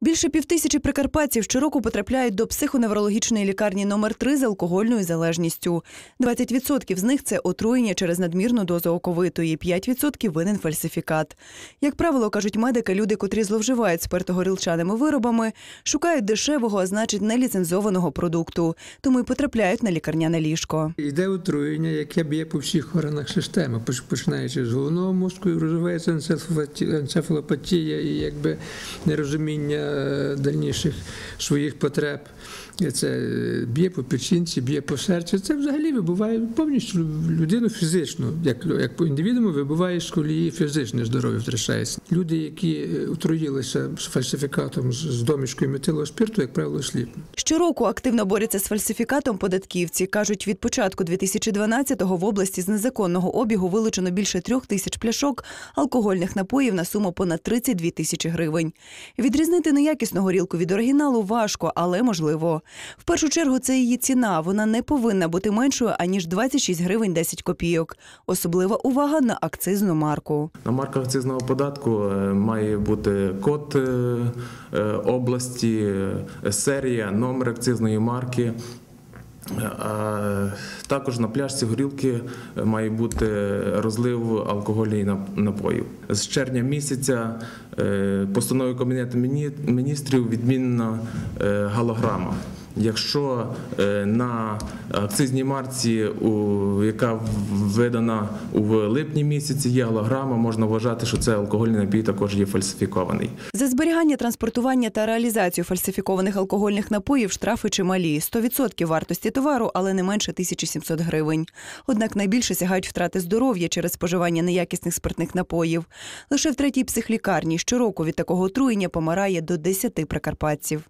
Більше півтисячі прикарпатців щороку потрапляють до психоневрологічної лікарні номер 3 з алкогольною залежністю. 20% з них це отруєння через надмірну дозу оковитої, 5% винен фальсифікат. Як правило, кажуть медики, люди, котрі зловживають спиртогорілчаними виробами, шукають дешевого, а значить неліцензованого продукту, тому й потрапляють на лікарняне ліжко. Йде отруєння, яке б'є по всіх органах системи, починаючи з головного мозку, розвивається енцефалопаті- енцефалопатія і якби нерозуміння дальніших своїх потреб. Це е, б'є по печінці, б'є по серцю. Це взагалі вибуває повністю людину фізично, як, як по індивідуму вибуває з колії фізичне здоров'я втрачається. Люди, які е, отруїлися з фальсифікатом з- домішкою метилового спирту, як правило, сліпнуть. Щороку активно борються з фальсифікатом податківці. Кажуть, від початку 2012-го в області з незаконного обігу вилучено більше трьох тисяч пляшок алкогольних напоїв на суму понад 32 тисячі гривень. Відрізнити неякісну горілку від оригіналу важко, але можливо. В першу чергу це її ціна. Вона не повинна бути меншою аніж 26 гривень 10 копійок. Особлива увага на акцизну марку. На марках акцизного податку е, має бути код е, е, області, серія, номер акцизної марки. Також на пляшці горілки має бути розлив алкогольних нап- напоїв. З червня місяця постановою Кабінету міністрів відмінена галограма. Якщо е, на акцизній марці, яка видана у липні місяці, є голограма, можна вважати, що це алкогольний напій також є фальсифікований. За зберігання, транспортування та реалізацію фальсифікованих алкогольних напоїв штрафи чималі – 100% вартості товару, але не менше 1700 гривень. Однак найбільше сягають втрати здоров'я через споживання неякісних спиртних напоїв. Лише в третій психлікарні щороку від такого отруєння помирає до 10 прикарпатців.